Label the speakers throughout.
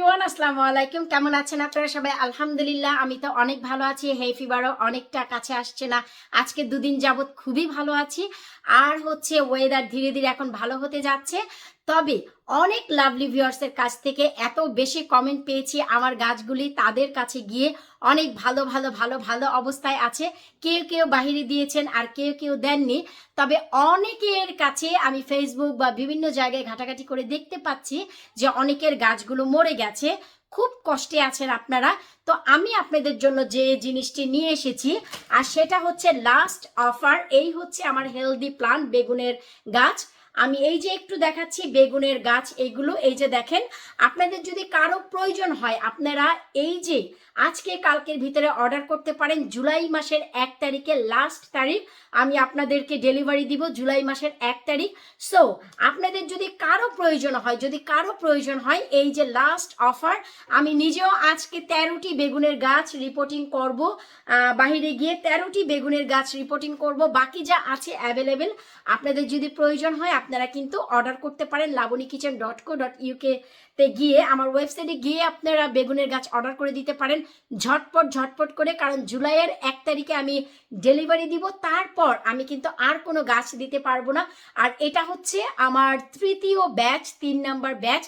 Speaker 1: Everyone, আসসালামু আলাইকুম। কেমন আছেন আপনারা সবাই? আলহামদুলিল্লাহ, আমি তো অনেক ভালো আছি। হেই ফিভারও অনেকটা কাছে আসছে না। আজকে দুদিন যাবত খুবই ভালো আছি। আর হচ্ছে ওয়েদার ধীরে ধীরে এখন ভালো হতে যাচ্ছে। তবে অনেক লাভলি ভিউয়ার্সের কাছ থেকে এত বেশি কমেন্ট পেয়েছি আমার গাছগুলি, তাদের কাছে গিয়ে অনেক ভালো ভালো ভালো ভালো অবস্থায় আছে। কেউ কেউ বাহিরে দিয়েছেন আর কেউ কেউ দেননি। তবে অনেকের কাছে আমি ফেসবুক বা বিভিন্ন জায়গায় ঘাটাঘাটি করে দেখতে পাচ্ছি যে অনেকের গাছগুলো মরে গেছে। খুব কষ্টে আছেন আপনারা। তো আমি আপনাদের জন্য যে জিনিসটি নিয়ে এসেছি, আর সেটা হচ্ছে লাস্ট অফার এই হচ্ছে আমার হেলদি প্লান্ট বেগুনের গাছ। আমি এই যে একটু দেখাচ্ছি বেগুনের গাছ এইগুলো এই যে দেখেন, আপনাদের যদি কারও প্রয়োজন হয়, আপনারা এই যে আজকে কালকের ভিতরে অর্ডার করতে পারেন, জুলাই মাসের এক তারিখে লাস্ট তারিখ, আমি আপনাদেরকে ডেলিভারি দিব জুলাই মাসের এক তারিখ। সো আপনাদের যদি কারও প্রয়োজন হয়, যদি কারও প্রয়োজন হয়, এই যে লাস্ট অফার আমি নিজেও আজকে তেরোটি বেগুনের গাছ রিপোর্টিং করব বাহিরে গিয়ে তেরোটি বেগুনের গাছ রিপোর্টিং করব, বাকি যা আছে অ্যাভেলেবেল আপনাদের যদি প্রয়োজন হয় আপনারা কিন্তু অর্ডার করতে পারেন Laboni kitchen dot co dot UK তে গিয়ে, আমার ওয়েবসাইটে গিয়ে আপনারা বেগুনের গাছ অর্ডার করে দিতে পারেন। ঝটপট ঝটপট করে, কারণ জুলাইয়ের এক তারিখে আমি ডেলিভারি দিব, তারপর আমি কিন্তু আর কোনো গাছ দিতে পারব না। আর এটা হচ্ছে আমার তৃতীয় ব্যাচ তিন নাম্বার ব্যাচ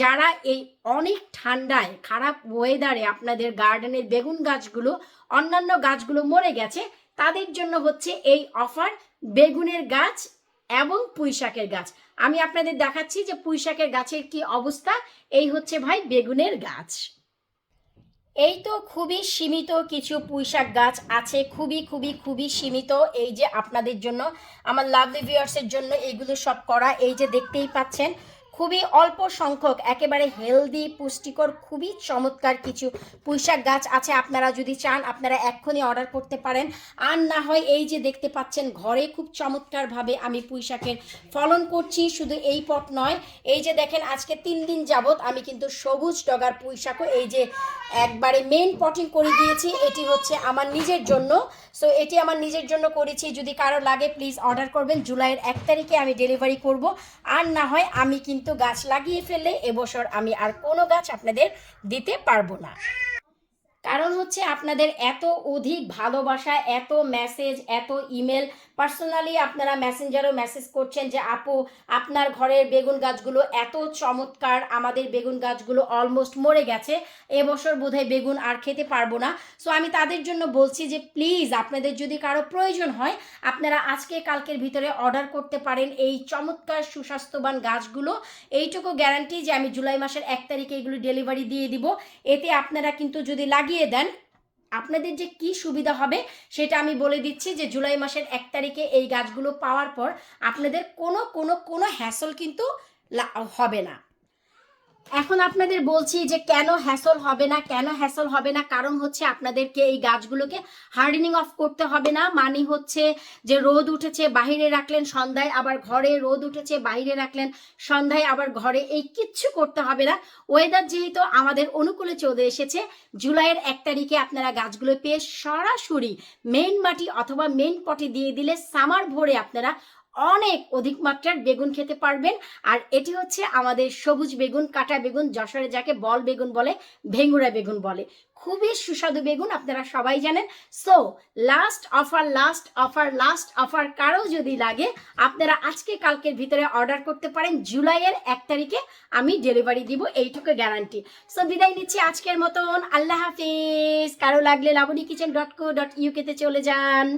Speaker 1: যারা এই অনেক ঠান্ডায়, খারাপ ওয়েদারে আপনাদের গার্ডেনের বেগুন গাছগুলো, অন্যান্য গাছগুলো মরে গেছে, তাদের জন্য হচ্ছে এই অফার বেগুনের গাছ এবং পুঁইশাকের গাছ। আমি আপনাদের দেখাচ্ছি যে পুঁইশাকের গাছের কি অবস্থা। এই হচ্ছে ভাই বেগুনের গাছ। এই তো খুবই সীমিত কিছু পুঁইশাক গাছ আছে, খুবই খুবই খুবই সীমিত। এই যে আপনাদের জন্য, আমার লাভলি ভিউয়ার্সের জন্য এইগুলো সব করা। এই যে দেখতেই পাচ্ছেন খুবই অল্প সংখ্যক, একেবারে হেলদি পুষ্টিকর, খুবই চমৎকার কিছু পুঁইশাক গাছ আছে। আপনারা যদি চান, আপনারা এক্ষুনি অর্ডার করতে পারেন। আর না হয় এই যে দেখতে পাচ্ছেন, ঘরে খুব চমৎকারভাবে আমি পুঁইশাকের ফলন করছি, শুধু এই পট নয়। এই যে দেখেন, আজকে তিন দিন যাবত আমি কিন্তু সবুজ ডগার পুঁইশাকও এই যে একবারে মেন পটিং করে দিয়েছি। এটি হচ্ছে আমার নিজের জন্য। সো এটি আমার নিজের জন্য করেছি। যদি কারও লাগে প্লিজ অর্ডার করবেন। জুলাইয়ের এক তারিখে আমি ডেলিভারি করব। আর না হয় আমি কিন্তু গাছ লাগিয়ে ফেলে এবছর আমি আর কোনো গাছ আপনাদের দিতে পারব না। কারণ হচ্ছে আপনাদের এত অধিক ভালোবাসা, এত মেসেজ এত ইমেল পার্সোনালি আপনারা মেসেঞ্জারও মেসেজ করছেন যে, আপু, আপনার ঘরের বেগুন গাছগুলো এত চমৎকার, আমাদের বেগুন গাছগুলো অলমোস্ট মরে গেছে, এবছর বোধহয় বেগুন আর খেতে পারব না। সো আমি তাদের জন্য বলছি যে প্লিজ আপনাদের যদি কারও প্রয়োজন হয়, আপনারা আজকে কালকের ভিতরে অর্ডার করতে পারেন এই চমৎকার সুস্বাস্থ্যবান গাছগুলো। এইটুকু গ্যারান্টি যে, আমি জুলাই মাসের এক তারিখে এগুলো ডেলিভারি দিয়ে দিব। এতে আপনারা কিন্তু যদি লাগিয়ে দেন, আপনাদের যে কি সুবিধা হবে সেটা আমি বলে দিচ্ছি যে জুলাই মাসের এক তারিখে এই গাছগুলো পাওয়ার পর আপনাদের কোনো কোনো কোনো হ্যাসল কিন্তু হবে না। এখন আপনাদের বলছি যে কেন হ্যাসল হবে না, কেন হ্যাসল হবে না? কারণ হচ্ছে আপনাদেরকে এই গাছগুলোকে হার্ডেনিং অফ করতে হবে না। মানে হচ্ছে যে রোদ উঠেছে বাইরে রাখলেন, সন্ধ্যায় আবার ঘরে রোদ উঠেছে বাইরে রাখলেন, সন্ধ্যায় আবার ঘরে এই কিচ্ছু করতে হবে না। ওয়েদার যেহেতু আমাদের অনুকূলে চলে এসেছে, জুলাইয়ের এক তারিখে আপনারা গাছগুলো পেয়ে সরাসরি মেইন মাটি অথবা মেইন পটে দিয়ে দিলে সামার ভরে আপনারা অনেক অধিক মাত্রার বেগুন খেতে পারবেন। আর এটি হচ্ছে আমাদের সবুজ বেগুন, কাটা বেগুন, যশোরে যাকে বল বেগুন বলে, ভেঙ্গুরা বেগুন বলে। খুবই সুস্বাদু বেগুন, আপনারা সবাই জানেন। So last offer last offer last offer কারও যদি লাগে, আপনারা আজকে কালকের ভিতরে অর্ডার করতে পারেন। জুলাইয়ের এক তারিখে আমি ডেলিভারি দিব, এইটুকু গ্যারান্টি সো বিদায় নিচ্ছি আজকের মতন। আল্লাহ হাফিজ। কারও লাগলে Laboni kitchen dot co dot ইউকেতে চলে যান।